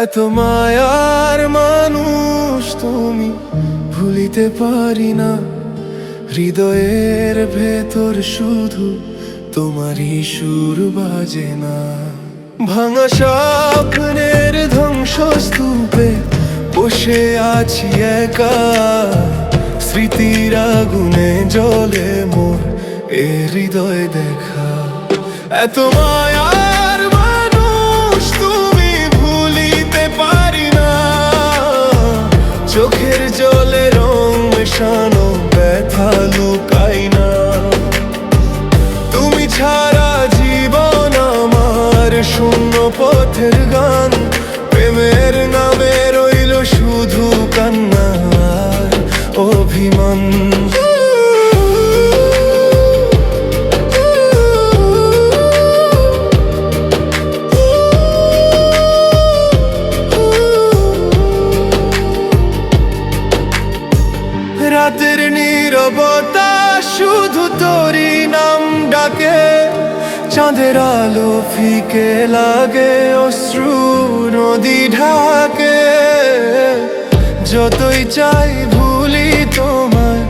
এত মায়ার মানুষ তুমি ভুলিতে পারি না। হৃদয়ের ভেতর শুধু তোমারই সুর বাজে না। ভাঙা স্বপ্নের ধ্বংসস্তূপে বসে আছি একা। স্মৃতির আগুনে জলে মোর এ হৃদয় দেখা। এত মায়ার ব্যথা লুকাই তুমি ছাড়া জীবন আমার শূন্য পথের গান। প্রেমের নামে রইল শুধু কান্না অভিমান। নীরবতা শুধু তোরই নাম ডাকে। চাঁদের আলো ফিকে লাগে, অশ্রু নদী ঢাকে। যতই চাই ভুলি তোমায়,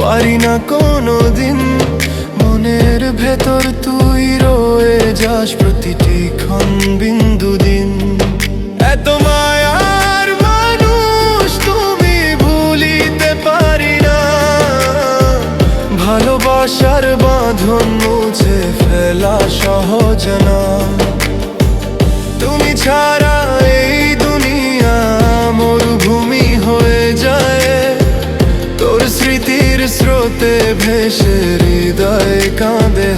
পারি না কোনো দিন মনের ভেতর তুই রয়ে যাস প্রতিটি ক্ষণ বিন্দু ভালোবাসার বাঁধন মুছে ফেলা সহজ না। তুমি ছাড়া এই দুনিয়া মরুভূমি হয়ে যায়। তোর স্মৃতির স্রোতে ভেসে হৃদয় কাঁদে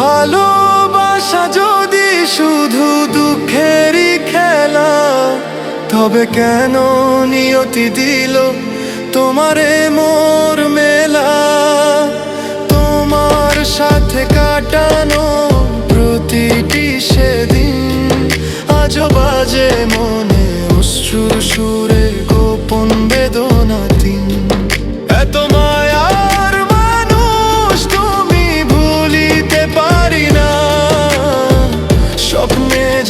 ভালোবাসা যদি শুধু দুঃখেরই খেলা, তবে কেন নিয়তি দিল তোমারে মোর মেলা? তোমার সাথে কাটানো প্রতিটি সেদিন আজ বাজে মনে অশ্রুর সুরে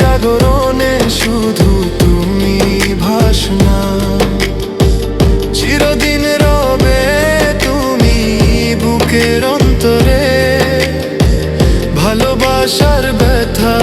জাগরণে শুধু তুমি ভাসনা। চিরদিন রবে তুমি বুকের অন্তরে। ভালোবাসার ব্যথা